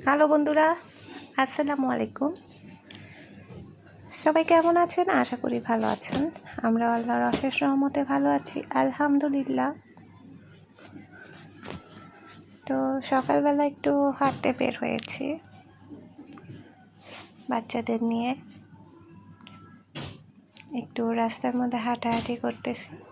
Hello বন্ধুরা, আসসালামু আলাইকুম। সবাই কেমন আছেন? আশা করি ভালো আছেন। আমরা আল্লাহর অশেষ রহমতে ভালো আছি, আলহামদুলিল্লাহ। তো সকালবেলা একটু হাঁটতে বের হয়েছি বাচ্চাদের নিয়ে। একটু রাস্তার মধ্যে হাঁটাহাঁটি করতেছি।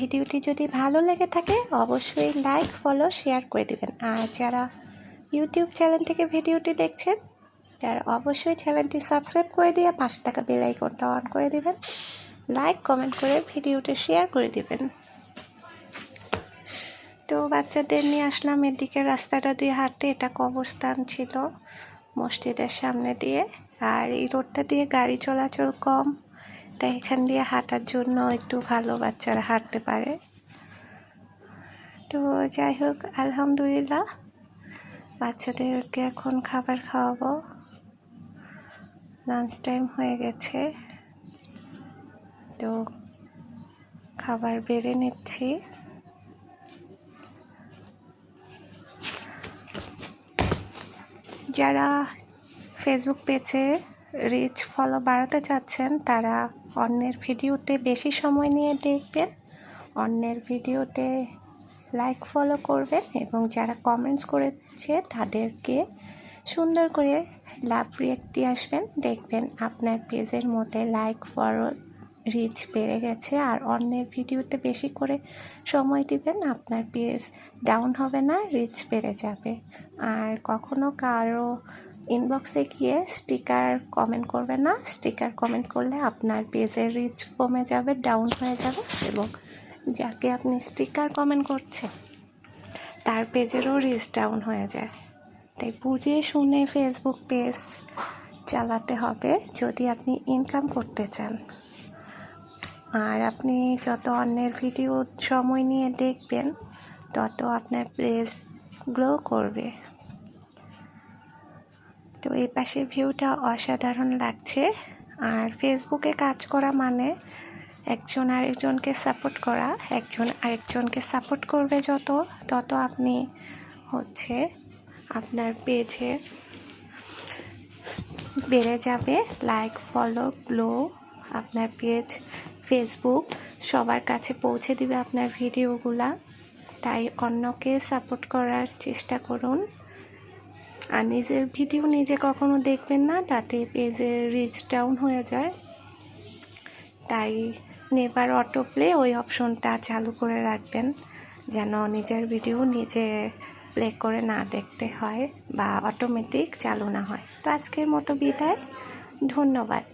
ভিডিওটি যদি ভালো লেগে থাকে, অবশ্যই লাইক ফলো শেয়ার করে দিবেন। আর যারা ইউটিউব চ্যানেল থেকে ভিডিওটি দেখছেন, তারা অবশ্যই চ্যানেলটি সাবস্ক্রাইব করে দিয়ে পাশে থাকা বেল আইকনটা অন করে দিবেন। লাইক কমেন্ট করে ভিডিওটি শেয়ার করে দিবেন। তো বাচ্চাদের নিয়ে আসলাম এদিকে রাস্তাটা দিয়ে হাঁটতে, এটা কবরস্থান ছিল মসজিদের সামনে দিয়ে। আর এই রোডটা দিয়ে গাড়ি চলাচল কম। তাই এখান দিয়ে হাঁটার জন্য একটু ভালো বাচ্চারা হাঁটতে পারে। তো যাই হোক, আলহামদুলিল্লাহ। বাচ্চাদেরকে এখন খাবার খাওয়াবো। লাঞ্চ টাইম হয়ে গেছে। তো খাবার বেড়ে নিচ্ছি। যারা ফেসবুক পেজে রিচ ফলো বাড়াতে চাচ্ছেন, তারা অন্যের ভিডিওতে বেশি সময় নিয়ে দেখবেন, অন্যের ভিডিওতে লাইক ফলো করবেন এবং যারা কমেন্টস করেছে তাদেরকে সুন্দর করে লাভ রিয়েক্ট দিয়ে আসবেন। দেখবেন আপনার পেজের মধ্যে লাইক ফলো রিচ বেড়ে গেছে আর অন্যের ভিডিওতে বেশি করে সময় দিবেন, আপনার পেজ ডাউন হবে না রিচ বেড়ে যাবে। আর কখনো কারও ইনবক্সে গিয়ে স্টিকার কমেন্ট করবে না। স্টিকার কমেন্ট করলে আপনার পেজের রিচ কমে যাবে ডাউন হয়ে যাবে এবং যাকে আপনি স্টিকার কমেন্ট করছেন, তার পেজেরও রিচ ডাউন হয়ে যায়। তাই বুঝে শুনে ফেসবুক পেজ চালাতে হবে যদি আপনি ইনকাম করতে চান। আর আপনি যত অন্যের ভিডিও সময় নিয়ে দেখবেন, তত আপনার পেজ গ্রো করবে। তো এই পাশের ভিউটা অসাধারণ লাগছে। আর ফেসবুকে কাজ করা মানে একজন আরেকজনকে সাপোর্ট করা, একজন আরেকজনকে সাপোর্ট করবে যত, তত আপনি হচ্ছে আপনার পেজে বেড়ে যাবে। লাইক ফলো গ্লো আপনার পেজ ফেসবুক সবার কাছে পৌঁছে দিবে আপনার ভিডিওগুলা তাই অন্যকে সাপোর্ট করার চেষ্টা করুন। আর নিজের ভিডিও নিজে কখনো দেখবেন না, তাতে পেজের রিচ ডাউন হয়ে যায়। তাই নেবার অটো প্লে ওই অপশনটা চালু করে রাখবেন, যেন নিজের ভিডিও নিজে প্লে করে না দেখতে হয় বা অটোমেটিক চালু না হয়। তো আজকের মতো বিদায়, ধন্যবাদ।